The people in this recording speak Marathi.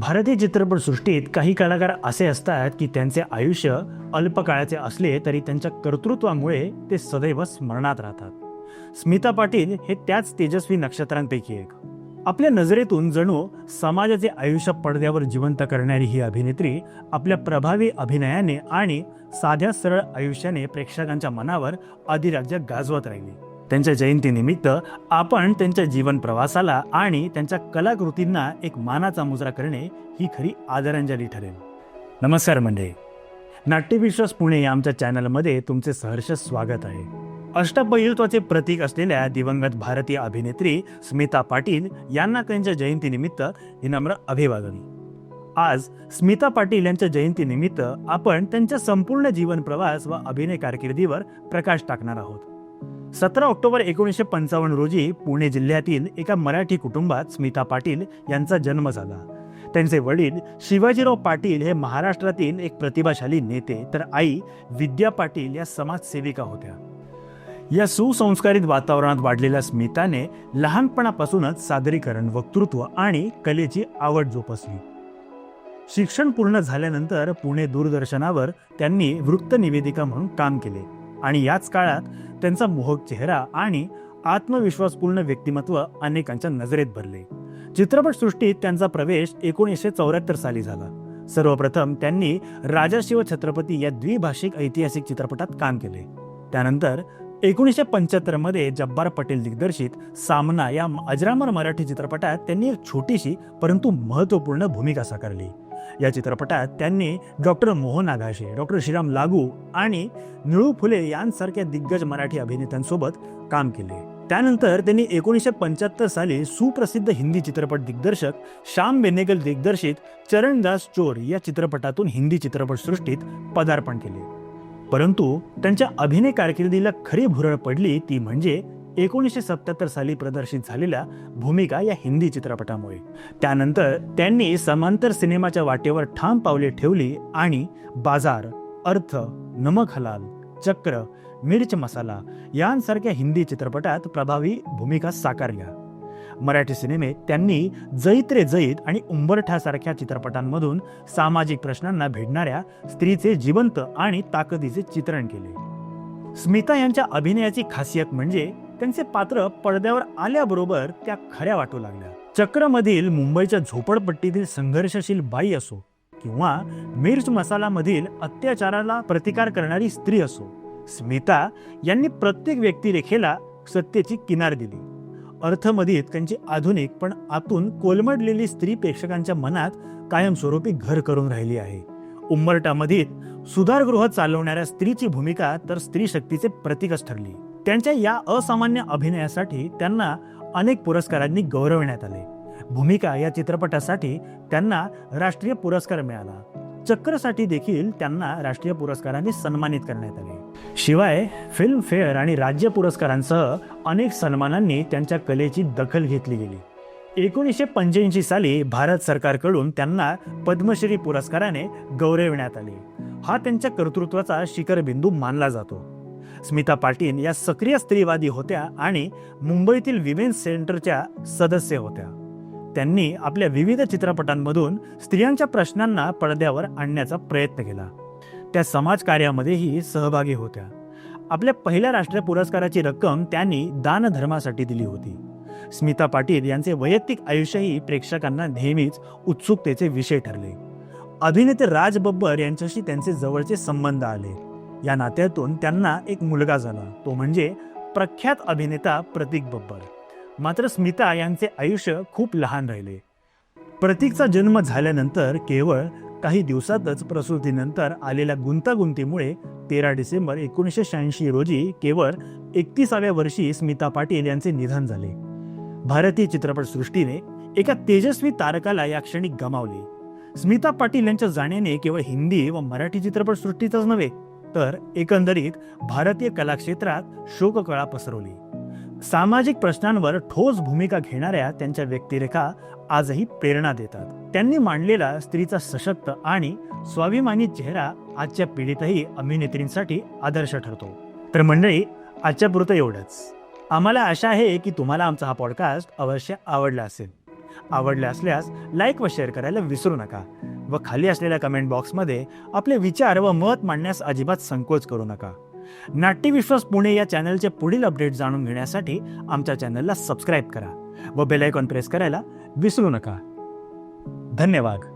भारतीय चित्रपटसृष्टीत काही कलाकार असे असतात की त्यांचे आयुष्य अल्पकाळाचे असले तरी त्यांच्या कर्तृत्वामुळे ते सदैव स्मरणात राहतात. स्मिता पाटील हे त्याच तेजस्वी नक्षत्रांपैकी एक. आपल्या नजरेतून जणू समाजाचे आयुष्य पडद्यावर जिवंत करणारी ही अभिनेत्री आपल्या प्रभावी अभिनयाने आणि साध्या सरळ आयुष्याने प्रेक्षकांच्या मनावर अधिराज्य गाजवत राहिली. त्यांच्या जयंतीनिमित्त आपण त्यांच्या जीवन प्रवासाला आणि त्यांच्या कलाकृतींना एक मानाचा मुजरा करणे ही खरी आदरांजली ठरेल. नमस्कार मंडळी. नाट्यविश्वास पुणे या आमच्या चॅनलमध्ये तुमचे सहर्ष स्वागत आहे. अष्टपैलत्वाचे प्रतीक असलेल्या दिवंगत भारतीय अभिनेत्री स्मिता पाटील यांना त्यांच्या जयंतीनिमित्त विनम्र अभिवादन. आज स्मिता पाटील यांच्या जयंतीनिमित्त आपण त्यांच्या संपूर्ण जीवन प्रवास व अभिनय कारकिर्दीवर प्रकाश टाकणार आहोत. सतरा ऑक्टोबर एकोणीसशे पंचावन्न रोजी पुणे जिल्ह्यातील एका मराठी कुटुंबात स्मिता पाटील यांचा जन्म झाला. त्यांचे वडील शिवाजीराव पाटील हे महाराष्ट्रातील एक प्रतिभाशाली नेते तर आई विद्या पाटील या समाजसेविका होत्या. या सुसंस्कारित वातावरणात वाढलेल्या स्मिताने लहानपणापासूनच सादरीकरण वक्तृत्व आणि कलेची आवड जोपासली. शिक्षण पूर्ण झाल्यानंतर पुणे दूरदर्शनावर त्यांनी वृत्त निवेदिका म्हणून काम केले. आणि याच काळात त्यांचा मोहक चेहरा आणि आत्मविश्वासपूर्ण व्यक्तिमत्व अनेकांच्या नजरेत भरले. चित्रपटसृष्टीत त्यांचा प्रवेश एकोणीसशे चौऱ्याहत्तर साली झाला. सर्वप्रथम त्यांनी राजा शिव छत्रपती या द्विभाषिक ऐतिहासिक चित्रपटात काम केले. त्यानंतर एकोणीसशे पंच्याहत्तरमध्ये जब्बार पटेल दिग्दर्शित सामना या अजरामर मराठी चित्रपटात त्यांनी एक छोटीशी परंतु महत्त्वपूर्ण भूमिका साकारली. या चित्रपटात त्यांनी डॉक्टर मोहन आघाशे डॉक्टर श्रीराम लागू आणि निळू फुले यांसारख्या दिग्गज मराठी अभिनेत्यांसोबत काम केले. त्यानंतर त्यांनी एकोणीसशे पंच्याहत्तर साली सुप्रसिद्ध हिंदी चित्रपट दिग्दर्शक श्याम बेनेगल दिग्दर्शित चरणदास चोर या चित्रपटातून हिंदी चित्रपटसृष्टीत पदार्पण केले. परंतु त्यांच्या अभिनय कारकिर्दीला खरी भुरळ पडली ती म्हणजे एकोणीसशे सत्याहत्तर साली प्रदर्शित झालेल्या भूमिका या हिंदी चित्रपटामुळे. त्यानंतर त्यांनी समांतर सिनेमाच्या वाटेवर ठाम पावले ठेवली आणि बाजार अर्थ नमक हलाल चक्र मिर्च मसाला यांसारख्या हिंदी चित्रपटात प्रभावी भूमिका साकारल्या. मराठी सिनेमेत त्यांनी जैत रे जैत आणि उंबरठ्यासारख्या चित्रपटांमधून सामाजिक प्रश्नांना भेडणाऱ्या स्त्रीचे जिवंत आणि ताकदीचे चित्रण केले. स्मिता यांच्या अभिनयाची खासियत म्हणजे त्यांचे पात्र पडद्यावर आल्याबरोबर त्या खऱ्या वाटू लागल्या. चक्रमधील मुंबईच्या झोपडपट्टीतील संघर्षशील बाई असो किंवा मिर्च मसालामधील अत्याचाराला प्रतिकार करणारी स्त्री असो स्मिता यांनी प्रत्येक व्यक्तिरेखेला सत्तेची किनार दिली. अर्थमधीत त्यांची आधुनिक पण आतून कोलमडलेली स्त्री प्रेक्षकांच्या मनात कायमस्वरूपी घर करून राहिली आहे. उंबरटामधील सुधारगृह चालवणाऱ्या स्त्रीची भूमिका तर स्त्री शक्तीचे प्रतीकच ठरली. त्यांच्या या असामान्य अभिनयासाठी त्यांना अनेक पुरस्कारांनी गौरवण्यात आले. भूमिका या चित्रपटासाठी त्यांना राष्ट्रीय पुरस्कार मिळाला. चक्रसाठी देखील त्यांना राष्ट्रीय पुरस्कारांनी सन्मानित करण्यात आले. शिवाय फिल्मफेअर आणि राज्य पुरस्कारांसह अनेक सन्मानांनी त्यांच्या कलेची दखल घेतली गेली. एकोणीसशे पंच्याऐंशी साली भारत सरकारकडून त्यांना पद्मश्री पुरस्काराने गौरविण्यात आले. हा त्यांच्या कर्तृत्वाचा शिखरबिंदू मानला जातो. स्मिता पाटील या सक्रिय स्त्रीवादी होत्या आणि मुंबईतील विमेन्स सेंटरच्या सदस्य होत्या. त्यांनी आपल्या विविध चित्रपटांमधून स्त्रियांच्या प्रश्नांना पडद्यावर आणण्याचा प्रयत्न केला. त्या समाजकार्यामध्येही सहभागी होत्या. आपल्या पहिल्या राष्ट्रीय पुरस्काराची रक्कम त्यांनी दानधर्मासाठी दिली होती. स्मिता पाटील यांचे वैयक्तिक आयुष्यही प्रेक्षकांना नेहमीच उत्सुकतेचे विषय ठरले. अभिनेते राज बब्बर यांच्याशी त्यांचे जवळचे संबंध आले. या नात्यातून त्यांना एक मुलगा झाला. तो म्हणजे प्रख्यात अभिनेता प्रतीक बब्बर. मात्र स्मिता यांचे आयुष्य खूप लहान राहिले. प्रतीकचा जन्म झाल्यानंतर केवळ काही दिवसातच प्रसूतीनंतर आलेल्या गुंतागुंतीमुळे तेरा डिसेंबर एकोणीसशे शहाऐंशी रोजी केवळ एकतीसाव्या वर्षी स्मिता पाटील यांचे निधन झाले. भारतीय चित्रपटसृष्टीने एका तेजस्वी तारकाला या क्षणी गमावले. स्मिता पाटील यांच्या जाण्याने केवळ हिंदी व मराठी चित्रपटसृष्टीचाच नव्हे तर एकंदरीत भारतीय कलाक्षेत्रात शोककळा पसरवली. सामाजिक प्रश्नांवर ठोस भूमिका घेणाऱ्या त्यांच्या व्यक्तिरेखा आजही प्रेरणा देतात. त्यांनी मांडलेला स्त्रीचा सशक्त आणि स्वाभिमानी चेहरा आजच्या पिढीतही अभिनेत्रींसाठी आदर्श ठरतो. तर मंडळी आजच्या पुरतं एवढंच. आम्हाला आशा आहे की तुम्हाला आमचा हा पॉडकास्ट अवश्य आवडला असेल. आवडला असल्यास लाईक व शेअर करायला विसरू नका. व खाली असलेल्या कमेंट बॉक्समध्ये आपले विचार व मत मांडण्यास अजिबात संकोच करू नका. नाट्यविश्वास पुणे या चॅनलचे पुढील अपडेट जाणून घेण्यासाठी आमच्या चॅनलला सबस्क्राईब करा व बेलायकॉन प्रेस करायला विसरू नका. धन्यवाद.